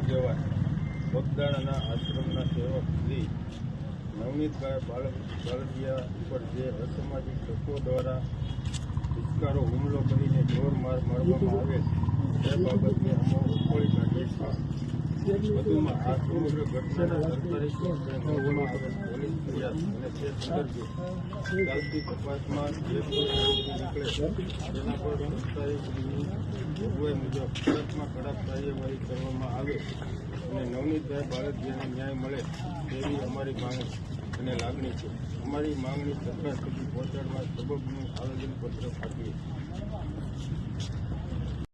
આગેવાન બગદાણાના આશ્રમના સેવક શ્રી નવનીતભાઈ બાલક બાળકિયા ઉપર જે અસામાજિક તત્વો દ્વારા પિચકારો, હુમલો કરીને જોર માર, મારવામાં આવે તે બાબતને અમે ઉકેલી કાઢીએ છીએ ચાલતી તપાસમાં જે મુજબ કડકમાં કડક કાર્યવાહી કરવામાં આવે અને નવનીતભાઈ બાળકીયાને ન્યાય મળે તેવી અમારી માંગણી અને લાગણી છે અમારી માંગણી સરકાર સુધી પહોંચાડવા સબબનું આવેદનપત્ર પાઠવીએ